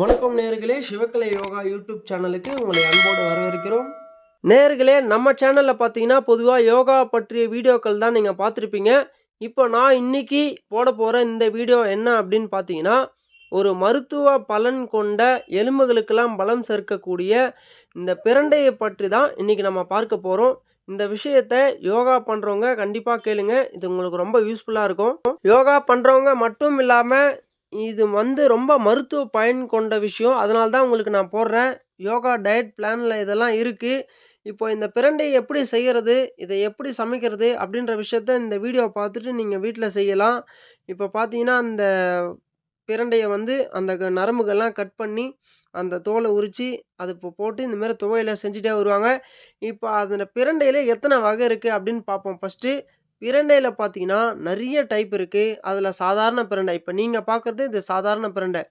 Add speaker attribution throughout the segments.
Speaker 1: வணக்கம் நேர்களே சிவக்கலை யோகா யூடியூப் சேனலுக்கு உங்களை அன்போடு வரவேற்கிறோம். நேர்களே நம்ம சேனலில் பார்த்தீங்கன்னா பொதுவாக யோகா பற்றிய வீடியோக்கள் தான் நீங்கள் பார்த்துருப்பீங்க இப்போ நான் இன்னைக்கு போட போகிற இந்த வீடியோ என்ன அப்படின்னு பார்த்தீங்கன்னா ஒரு மருத்துவ பலன் கொண்ட எலும்புகளுக்கெல்லாம் பலம் சேர்க்கக்கூடிய இந்த பிரண்டையை பற்றி தான் இன்றைக்கி நம்ம பார்க்க போகிறோம் இந்த விஷயத்தை யோகா பண்ணுறவங்க கண்டிப்பாக கேளுங்க. இது உங்களுக்கு ரொம்ப யூஸ்ஃபுல்லாக இருக்கும். யோகா பண்ணுறவங்க மட்டும் இல்லாமல் இது வந்து ரொம்ப மருத்துவ பயன் கொண்ட விஷயம். அதனால தான் உங்களுக்கு நான் போடுறேன். யோகா டயட் பிளானில் இதெல்லாம் இருக்குது இப்போ இந்த பிரண்டை எப்படி செய்கிறது இதை எப்படி சமைக்கிறது அப்படின்ற விஷயத்த இந்த வீடியோவை பார்த்துட்டு நீங்கள் வீட்டில் செய்யலாம். இப்போ பார்த்தீங்கன்னா அந்த பிரண்டையை வந்து அந்த க- நரம்புகள்லாம் கட் பண்ணி அந்த தோலை உரித்து அது இப்போ போட்டு இந்தமாரி துவையில செஞ்சுட்டே வருவாங்க. இப்போ அதில் பிரண்டையில் எத்தனை வகை இருக்குது அப்படின்னு பார்ப்போம். ஃபஸ்ட்டு பிரண்டையில் பார்த்தீங்கன்னா நிறைய டைப் இருக்குது அதில் சாதாரண பிரண்டை இப்போ நீங்கள் பார்க்குறது இது சாதாரண பிரண்டை.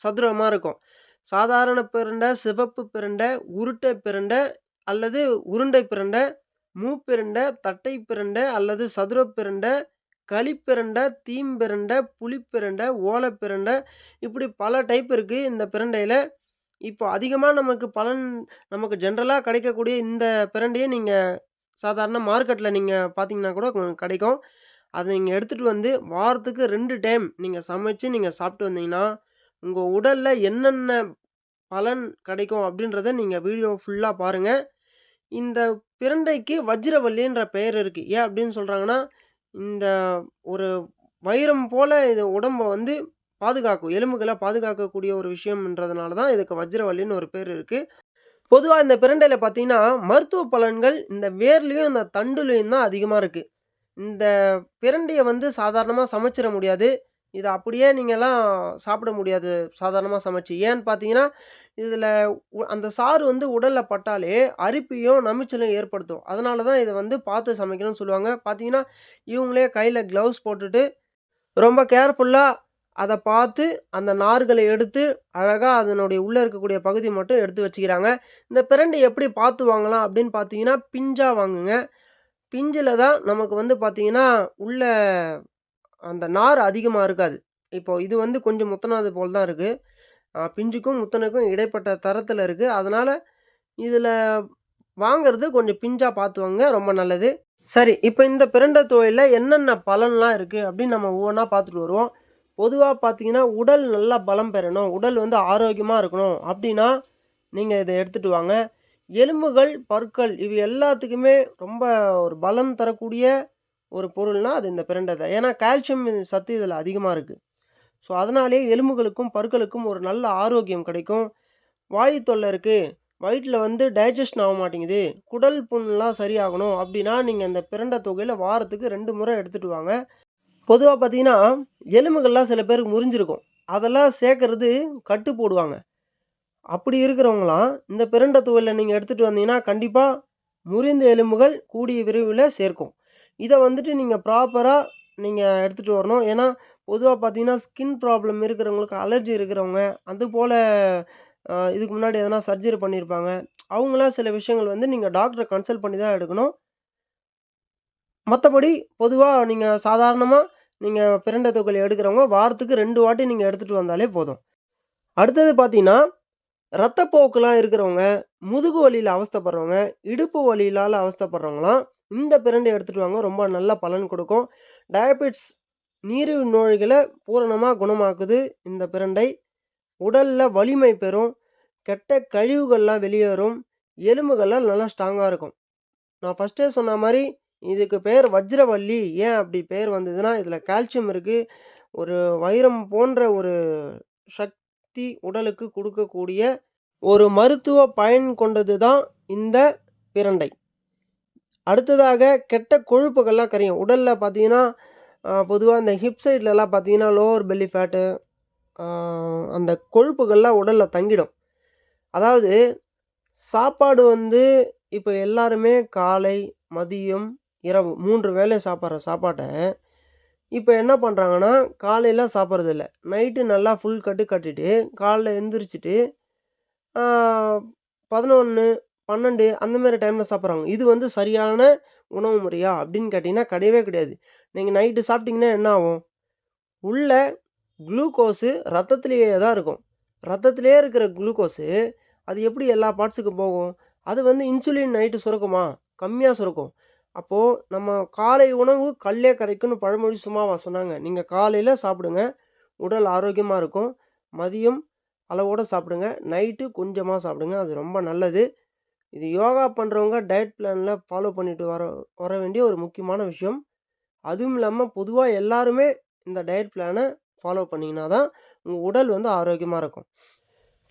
Speaker 1: சதுரமாக இருக்கும். சாதாரண பிரண்டை சிவப்பு பிரண்டை உருட்டை பிரண்டை அல்லது உருண்டை பிரண்டை மூப்பிரண்டை தட்டை பிரண்டை அல்லது சதுர பிரண்டை களிப்பிரண்டை தீம்பிரண்டை புளிப்பிரண்டை ஓலைப்பிரண்டை இப்படி பல டைப் இருக்குது இந்த பிரண்டையில். இப்போ அதிகமாக நமக்கு பலன் நமக்கு ஜென்ரலாக கிடைக்கக்கூடிய இந்த பிரண்டையை நீங்கள் சாதாரண மார்க்கெட்டில் நீங்கள் பார்த்தீங்கன்னா கூட கிடைக்கும். அதை நீங்கள் எடுத்துகிட்டு வந்து வாரத்துக்கு ரெண்டு டைம் நீங்கள் சமைச்சு நீங்கள் சாப்பிட்டு வந்தீங்கன்னா உங்கள் உடலில் என்னென்ன பலன் கிடைக்கும் அப்படின்றத நீங்கள் வீடியோ ஃபுல்லாக பாருங்கள் இந்த பிரண்டைக்கு வஜ்ரவல்லின்ற பெயர் இருக்குது ஏன் அப்படின்னு சொல்கிறாங்கன்னா இந்த ஒரு வைரம் போல் இது உடம்பை வந்து பாதுகாக்கும் எலும்புகளை பாதுகாக்கக்கூடிய ஒரு விஷயம்ன்றதுனால தான் இதுக்கு வஜ்ரவல்லின்னு ஒரு பேர் இருக்குது பொதுவாக இந்த பிரண்டையில் பார்த்தீங்கன்னா மருத்துவ பலன்கள் இந்த வேர்லேயும் இந்த தண்டுலேயும் தான் அதிகமாக இருக்குது இந்த பிரண்டையை வந்து சாதாரணமாக சமைச்சிட முடியாது. இதை அப்படியே நீங்கள்லாம் சாப்பிட முடியாது சாதாரணமாக சமைச்சு. ஏன்னு பார்த்தீங்கன்னா இதில் அந்த சாறு வந்து உடலில் பட்டாலே அரிப்பையும் நமிச்சலையும் ஏற்படுத்தும். அதனால தான் இதை வந்து பார்த்து சமைக்கணும்னு சொல்லுவாங்க. பார்த்தீங்கன்னா இவங்களே கையில் க்ளவுஸ் போட்டுட்டு ரொம்ப கேர்ஃபுல்லாக அதை பார்த்து அந்த நார்களை எடுத்து அழகாக அதனுடைய உள்ளே இருக்கக்கூடிய பகுதி மட்டும் எடுத்து வச்சுக்கிறாங்க. இந்த பிரண்டை எப்படி பார்த்து வாங்கலாம் அப்படின்னு பார்த்தீங்கன்னா பிஞ்சாக வாங்குங்க. பிஞ்சில் தான் நமக்கு வந்து பார்த்திங்கன்னா உள்ள அந்த நார் அதிகமாக இருக்காது. இப்போது இது வந்து கொஞ்சம் முத்தனாது போல் தான் இருக்குது பிஞ்சுக்கும் முத்தனுக்கும் இடைப்பட்ட தரத்தில் இருக்குது அதனால் இதில் வாங்கிறது கொஞ்சம் பிஞ்சாக பார்த்து வாங்க ரொம்ப நல்லது. சரி இப்போ இந்த பிரண்டை தொழிலில் என்னென்ன பலன்லாம் இருக்குது அப்படின்னு நம்ம ஒவ்வொன்றா பார்த்துட்டு வருவோம். பொதுவாக பார்த்தீங்கன்னா உடல் நல்லா பலம் பெறணும். உடல் வந்து ஆரோக்கியமாக இருக்கணும். அப்படின்னா நீங்கள் இதை எடுத்துகிட்டு வாங்க. எலும்புகள் பற்கள் இது எல்லாத்துக்குமே ரொம்ப ஒரு பலம் தரக்கூடிய ஒரு பொருள்னால் அது இந்த பிரண்டை தான். ஏன்னா கால்சியம் சத்து இதில் அதிகமாக இருக்குது ஸோ அதனாலே எலும்புகளுக்கும் பற்களுக்கும் ஒரு நல்ல ஆரோக்கியம் கிடைக்கும். வாயு தொல்லை இருக்குது வயிற்றில் வந்து டைஜஷன் ஆக மாட்டேங்குது. குடல் புண்ணெலாம் சரியாகணும். அப்படின்னா நீங்கள் இந்த பிரண்டை தொகையில் வாரத்துக்கு ரெண்டு முறை எடுத்துகிட்டு வாங்க. பொதுவாக பார்த்தீங்கன்னா எலும்புகள்லாம் சில பேருக்கு முறிஞ்சிருக்கும். அதெல்லாம் சேர்க்கறது கட்டு போடுவாங்க. அப்படி இருக்கிறவங்களாம் இந்த பிரண்டை துவையில் நீங்கள் எடுத்துகிட்டு வந்தீங்கன்னா கண்டிப்பாக முறிந்த எலும்புகள் கூடிய விரைவில் சேர்க்கும். இதை வந்துட்டு நீங்கள் ப்ராப்பராக நீங்கள் எடுத்துகிட்டு வரணும். ஏன்னா பொதுவாக பார்த்தீங்கன்னா ஸ்கின் ப்ராப்ளம் இருக்கிறவங்களுக்கு அலர்ஜி இருக்கிறவங்க அது போல் இதுக்கு முன்னாடி எதனா சர்ஜரி பண்ணியிருப்பாங்க அவங்களாம் சில விஷயங்கள் வந்து நீங்கள் டாக்டரை கன்சல்ட் பண்ணி தான் எடுக்கணும். மற்றபடி பொதுவாக நீங்கள் சாதாரணமாக நீங்கள் பிரண்டை தொகையில் எடுக்கிறவங்க வாரத்துக்கு ரெண்டு வாட்டி நீங்கள் எடுத்துகிட்டு வந்தாலே போதும். அடுத்தது பார்த்தீங்கன்னா ரத்தப்போக்கெலாம் இருக்கிறவங்க முதுகு வலியில் அவஸ்தைப்படுறவங்க இடுப்பு வலியிலால் அவஸ்தைப்படுறவங்களாம் இந்த பிரண்டை எடுத்துகிட்டு வாங்க. ரொம்ப நல்ல பலன் கொடுக்கும். டயபெட்ஸ் நீரிழிவு நோய்களை பூரணமாக குணமாக்குது இந்த பிரண்டை. உடலில் வலிமை பெறும். கெட்ட கழிவுகள்லாம் வெளியேறும். எலும்புகள்லாம் நல்லா ஸ்ட்ராங்காக இருக்கும். நான் ஃபஸ்ட்டே சொன்ன மாதிரி இதுக்கு பேர் வஜ்ரவல்லி. ஏன் அப்படி பேர் வந்ததுன்னா இதில் கால்சியம் இருக்குது ஒரு வைரம் போன்ற ஒரு சக்தி உடலுக்கு கொடுக்கக்கூடிய ஒரு மருத்துவ பயன் கொண்டது தான் இந்த பிரண்டை. அடுத்ததாக கெட்ட கொழுப்புகள்லாம் கரையும். உடலில் பார்த்தீங்கன்னா பொதுவாக இந்த ஹிப் சைட்லலாம் பார்த்தீங்கன்னா லோவர் பெல்லி ஃபேட்டு அந்த கொழுப்புகள்லாம் உடலில் தங்கிடும். அதாவது சாப்பாடு வந்து இப்போ எல்லாருமே காலை மதியம் இரவு மூன்று வேளை சாப்பிட்ற சாப்பாட்டை இப்போ என்ன பண்ணுறாங்கன்னா காலையில் சாப்பிட்றதில்ல. நைட்டு நல்லா ஃபுல் கட்டு கட்டிட்டு காலைல எந்திரிச்சிட்டு பதினொன்று பன்னெண்டு அந்தமாரி டைமில் சாப்பிட்றாங்க. இது வந்து சரியான உணவு முறையா அப்படின்னு கேட்டிங்கன்னா கிடையவே கிடையாது. நீங்கள் நைட்டு சாப்பிட்டிங்கன்னா என்ன ஆகும்? உள்ள குளுக்கோஸு ரத்தத்திலேயே தான் இருக்கும். ரத்தத்திலே இருக்கிற குளுக்கோஸு அது எப்படி எல்லா பார்ட்ஸுக்கும் போகும்? அது வந்து இன்சுலின் நைட்டு சுரக்குமா? கம்மியாக சுரக்கும். அப்போது நம்ம காலை உணவு கல்லே கரைக்கும்னு பழமொழி சும்மாவா சொன்னாங்க. நீங்கள் காலையில் சாப்பிடுங்க. உடல் ஆரோக்கியமாக இருக்கும். மதியம் அளவோடு சாப்பிடுங்க. நைட்டு கொஞ்சமாக சாப்பிடுங்க. அது ரொம்ப நல்லது. இது யோகா பண்ணுறவங்க டயட் பிளானில் ஃபாலோ பண்ணிட்டு வர வர வேண்டிய ஒரு முக்கியமான விஷயம். அதுவும் இல்லாமல் பொதுவாக எல்லாருமே இந்த டயட் பிளானை ஃபாலோ பண்ணிங்கன்னா தான் உங்கள் உடல் வந்து ஆரோக்கியமாக இருக்கும்.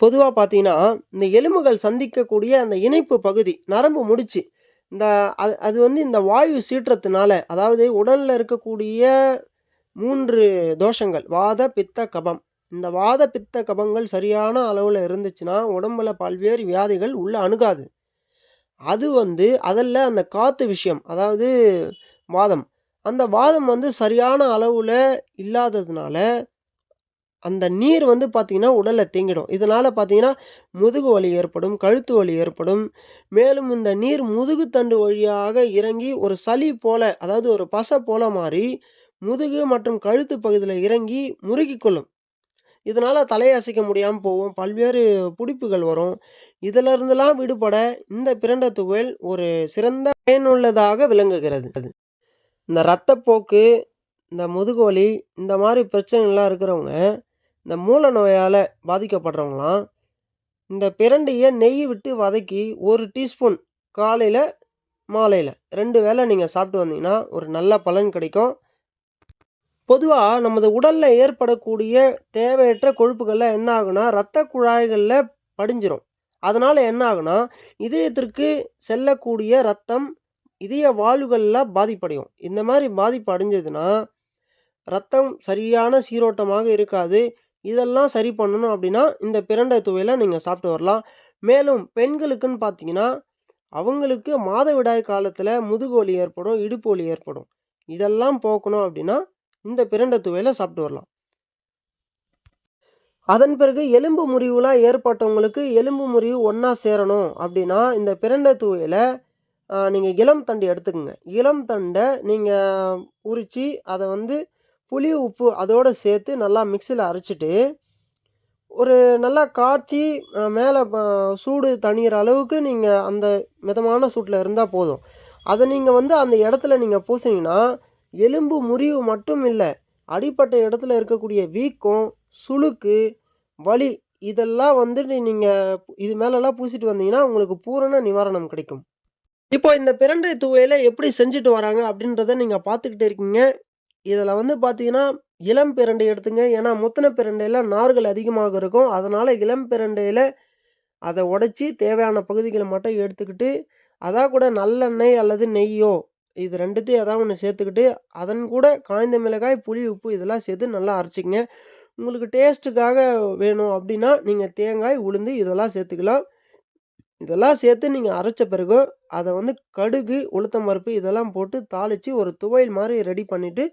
Speaker 1: பொதுவாக பார்த்தீங்கன்னா இந்த எலும்புகள் சந்திக்கக்கூடிய அந்த இணைப்பு பகுதி நரம்பு முடிச்சு இந்த அது அது வந்து இந்த வாயு சீற்றத்தினால அதாவது உடலில் இருக்கக்கூடிய மூன்று தோஷங்கள் வாத பித்த கபம். இந்த வாத பித்த கபங்கள் சரியான அளவில் இருந்துச்சுன்னா உடம்புல பல்வேறு வியாதிகள் உள்ளே அணுகாது. அது வந்து அதில் அந்த காற்று விஷயம் அதாவது வாதம். அந்த வாதம் வந்து சரியான அளவில் இல்லாததுனால அந்த நீர் வந்து பார்த்திங்கன்னா உடலில் தேங்கிடும். இதனால் பார்த்திங்கன்னா முதுகு வலி ஏற்படும் கழுத்து வலி ஏற்படும். மேலும் இந்த நீர் முதுகுத்தண்டு வழியாக இறங்கி ஒரு சளி போல அதாவது ஒரு பசை போல மாறி முதுகு மற்றும் கழுத்து பகுதியில் இறங்கி முறுக்கிக் கொள்ளும். இதனால் தலையை அசைக்க முடியாமல் போகும் பல்வேறு பிடிப்புகள் வரும். இதிலிருந்தெல்லாம் விடுபட இந்த பிரண்ட துகள் ஒரு சிறந்த பயனுள்ளதாக விளங்குகிறது. அது இந்த இரத்தப்போக்கு இந்த முதுகு வலி இந்த மாதிரி பிரச்சனைகள்லாம் இருக்கிறவங்க இந்த மூல நோயால் பாதிக்கப்படுறவங்களாம் இந்த பிரண்டையை நெய் விட்டு வதக்கி ஒரு டீஸ்பூன் காலையில் மாலையில் ரெண்டு வேளை நீங்கள் சாப்பிட்டு வந்தீங்கன்னா ஒரு நல்ல பலன் கிடைக்கும். பொதுவாக நமது உடலில் ஏற்படக்கூடிய தேவையற்ற கொழுப்புகளில் என்ன ஆகுனா இரத்த குழாய்களில் படிஞ்சிரும். அதனால் என்ன ஆகுனா இதயத்திற்கு செல்லக்கூடிய ரத்தம் இதய வாழ்வுகளில் பாதிப்படையும். இந்த மாதிரி பாதிப்பு அடைஞ்சதுன்னா ரத்தம் சரியான சீரோட்டமாக இருக்காது. இதெல்லாம் சரி பண்ணணும் அப்படின்னா இந்த பிரண்டை துவையில் நீங்கள் சாப்பிட்டு வரலாம். மேலும் பெண்களுக்குன்னு பார்த்தீங்கன்னா அவங்களுக்கு மாதவிடாய் காலத்தில் முதுகு வலி ஏற்படும் இடுப்பு வலி ஏற்படும். இதெல்லாம் போக்கணும் அப்படின்னா இந்த பிரண்டை துவையில் சாப்பிட்டு வரலாம். அதன் பிறகு எலும்பு முறிவுலாம் ஏற்பட்டவங்களுக்கு எலும்பு முறிவு ஒன்றா சேரணும் அப்படின்னா இந்த பிரண்டை துவையில் நீங்கள் இளம் தண்டு எடுத்துக்கோங்க. இளம் தண்டை நீங்கள் உரித்து அதை வந்து புளி உப்பு அதோடு சேர்த்து நல்லா மிக்சியில் அரைச்சிட்டு ஒரு நல்லா காய்ச்சி மேலே சூடு தணிகிற அளவுக்கு நீங்கள் அந்த மிதமான சூட்டில் இருந்தால் போதும். அதை நீங்கள் வந்து அந்த இடத்துல நீங்கள் பூசினீங்கன்னா எலும்பு முறிவு மட்டும் இல்லை அடிப்பட்ட இடத்துல இருக்கக்கூடிய வீக்கம் சுளுக்கு வலி இதெல்லாம் வந்துட்டு நீங்கள் இது மேலெல்லாம் பூசிட்டு வந்தீங்கன்னா உங்களுக்கு பூரண நிவாரணம் கிடைக்கும். இப்போ இந்த பிரண்டை துவையில் எப்படி செஞ்சுட்டு வராங்க அப்படின்றத நீங்கள் பார்த்துக்கிட்டு இருக்கீங்க. இதில் வந்து பார்த்தீங்கன்னா இளம் பிரண்டை எடுத்துங்க. ஏன்னா முத்தின பிரண்டையில் நார்கள் அதிகமாக இருக்கும். அதனால் இளம் பிரண்டையில் அதை உடச்சி தேவையான பகுதிகளை மட்டும் எடுத்துக்கிட்டு அதான் கூட நல்லெண்ணெய் அல்லது நெய்யோ இது ரெண்டுத்தையும் ஏதாவது ஒன்று சேர்த்துக்கிட்டு அதன் கூட காய்ந்த மிளகாய் புளி உப்பு இதெல்லாம் சேர்த்து நல்லா அரைச்சிக்கங்க. உங்களுக்கு டேஸ்ட்டுக்காக வேணும் அப்படின்னா நீங்கள் தேங்காய் உளுந்து இதெல்லாம் சேர்த்துக்கலாம். இதெல்லாம் சேர்த்து நீங்கள் அரைச்ச பிறகு அதை வந்து கடுகு உளுத்தம் பருப்பு இதெல்லாம் போட்டு தாளித்து ஒரு துவையல் மாதிரி ரெடி பண்ணிவிட்டு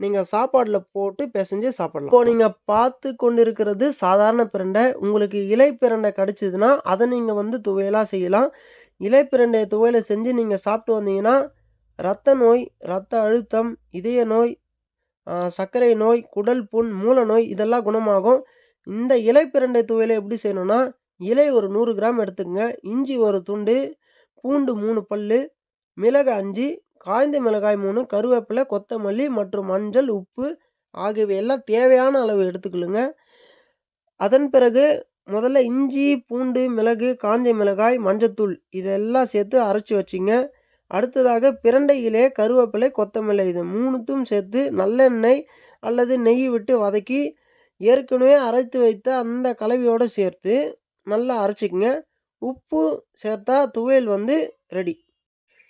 Speaker 1: நீங்கள் சாப்பாடில் போட்டு பிசைஞ்சு சாப்பிடலாம். இப்போ நீங்கள் பார்த்து கொண்டு இருக்கிறது சாதாரண பிரண்டை. உங்களுக்கு இலை பிரண்டை கிடச்சிதுன்னா அதை நீங்கள் வந்து துவையலாக செய்யலாம். இலை பிரண்டை துவையலை செஞ்சு நீங்கள் சாப்பிட்டு வந்தீங்கன்னா இரத்த நோய் இரத்த அழுத்தம் இதய நோய் சர்க்கரை நோய் குடல் புண் மூல நோய் இதெல்லாம் குணமாகும். இந்த இலை பிரண்டை துவையலை எப்படி செய்யணும்னா இலை ஒரு நூறு கிராம் எடுத்துக்கங்க. இஞ்சி ஒரு துண்டு பூண்டு மூணு பல் மிளகு அஞ்சு காய்ந்த மிளகாய் மூணு கருவேப்பிலை கொத்தமல்லி மற்றும் மஞ்சள் உப்பு ஆகியவை எல்லாம் தேவையான அளவு எடுத்துக்கலுங்க அதன் பிறகு முதல்ல இஞ்சி பூண்டு மிளகு காஞ்ச மிளகாய் மஞ்சத்தூள் இதெல்லாம் சேர்த்து அரைச்சி வச்சிங்க. அடுத்ததாக பிரண்டை இலை கருவேப்பிலை கொத்தமல்லி இது மூணுத்தும் சேர்த்து நல்லெண்ணெய் அல்லது நெய் விட்டு வதக்கி ஏற்கனவே அரைத்து வைத்த அந்த கலவையோடு சேர்த்து நல்லா அரைச்சிக்கங்க. உப்பு சேர்த்தா துவையல் வந்து ரெடி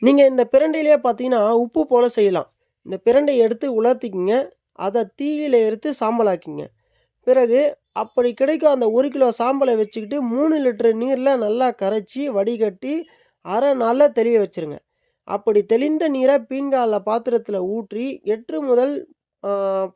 Speaker 1: நீங்கள் இந்த பிரண்டையிலே பார்த்தீங்கன்னா உப்பு போல் செய்யலாம். இந்த பிரண்டை எடுத்து உலர்த்திக்கிங்க. அதை தீயில் எடுத்து சாம்பலாக்கிங்க பிறகு அப்படி கிடைக்கும் அந்த ஒரு கிலோ சாம்பலை வச்சுக்கிட்டு மூணு லிட்டர் நீரில் நல்லா கரைச்சி வடிகட்டி அரை நாளில் தெளிய வச்சுருங்க. அப்படி தெளிந்த நீரை பீங்காலில் பாத்திரத்தில் ஊற்றி எட்டு முதல்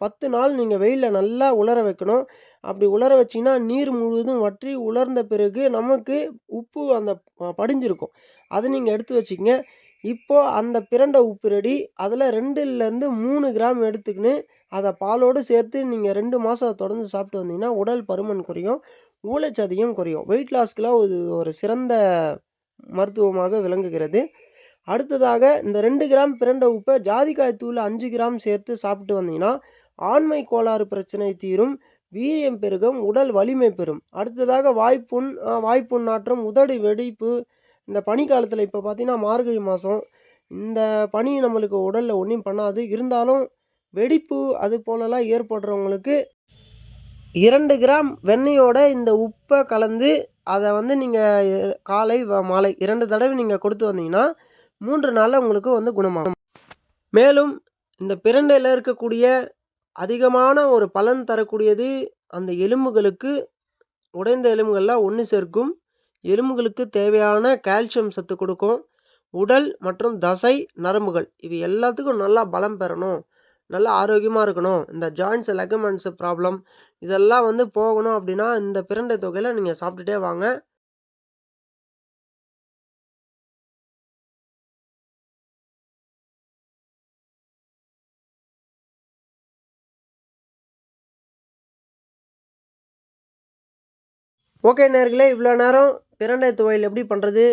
Speaker 1: பத்து நாள் நீங்கள் வெயிலில் நல்லா உலர வைக்கணும். அப்படி உலர வச்சிங்கன்னா நீர் முழுவதும் வற்றி உலர்ந்த பிறகு நமக்கு உப்பு அந்த படிஞ்சிருக்கும். அதை நீங்கள் எடுத்து வச்சுக்கங்க. இப்போது அந்த பிரண்டை உப்பு ரெடி அதில் ரெண்டுலேருந்து மூணு கிராம் எடுத்துக்கின்னு அதை பாலோடு சேர்த்து நீங்கள் ரெண்டு மாதம் தொடர்ந்து சாப்பிட்டு வந்தீங்கன்னா உடல் பருமன் குறையும் ஊழச்சதையும் குறையும். வெயிட் லாஸ்க்கெலாம் இது ஒரு சிறந்த மருத்துவமாக விளங்குகிறது. அடுத்ததாக இந்த ரெண்டு கிராம் பிரண்டை உப்பை ஜாதிக்காய் தூள் அஞ்சு கிராம் சேர்த்து சாப்பிட்டு வந்தீங்கன்னா ஆண்மை கோளாறு பிரச்சனை தீரும். வீரியம் பெருகும் உடல் வலிமை பெறும். அடுத்ததாக வாய்ப்புண் வாய்ப்புண் நாற்றம் உதடு வெடிப்பு. இந்த பனிக்காலத்தில் இப்போ பார்த்திங்கன்னா மார்கழி மாதம் இந்த பனி நம்மளுக்கு உடலில் ஒன்றும் பண்ணாது. இருந்தாலும் வெடிப்பு அது போலலாம் ஏற்படுறவங்களுக்கு இரண்டு கிராம் வெண்ணெயோட இந்த உப்பை கலந்து அதை வந்து நீங்கள் காலை வ- மாலை இரண்டு தடவை நீங்கள் கொடுத்து வந்தீங்கன்னா மூன்று நாளில் உங்களுக்கு வந்து குணமாகும். மேலும் இந்த பிரண்டையில் இருக்கக்கூடிய அதிகமான ஒரு பலன் தரக்கூடியது அந்த எலும்புகளுக்கு. உடைந்த எலும்புகள்லாம் ஒன்று சேர்க்கும். எலும்புகளுக்கு தேவையான கால்சியம் சத்து கொடுக்கும். உடல் மற்றும் தசை நரம்புகள் இவை எல்லாத்துக்கும் நல்லா பலம் பெறணும். நல்லா ஆரோக்கியமாக இருக்கணும். இந்த ஜாயின்ஸ் லெகமெண்ட்ஸ் ப்ராப்ளம் இதெல்லாம் வந்து போகணும் அப்படின்னா இந்த பிரண்டை தொகையில் நீங்கள் சாப்பிட்டுட்டே வாங்க. ஓகே நேர்களே இவ்வளோ நேரம் பிரண்டை துவையல் எப்படி பண்ணுறது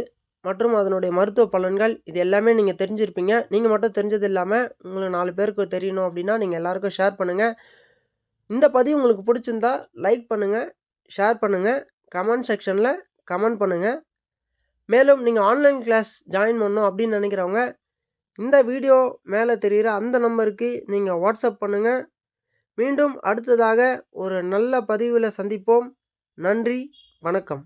Speaker 1: மற்றும் அதனுடைய மருத்துவ பலன்கள் இது எல்லாமே நீங்கள் தெரிஞ்சிருப்பீங்க. நீங்கள் மட்டும் தெரிஞ்சது இல்லாமல் உங்களுக்கு நாலு பேருக்கு தெரியணும் அப்படின்னா நீங்கள் எல்லாருக்கும் ஷேர் பண்ணுங்கள் இந்த பதிவு உங்களுக்கு பிடிச்சிருந்தா லைக் பண்ணுங்கள் ஷேர் பண்ணுங்கள் கமெண்ட் செக்ஷனில் கமெண்ட் பண்ணுங்கள் மேலும் நீங்கள் ஆன்லைன் கிளாஸ் ஜாயின் பண்ணணும் அப்படின்னு நினைக்கிறவங்க இந்த வீடியோ மேலே தெரிகிற அந்த நம்பருக்கு நீங்கள் வாட்ஸ்அப் பண்ணுங்கள் மீண்டும் அடுத்ததாக ஒரு நல்ல பதிவில் சந்திப்போம். நன்றி வணக்கம்.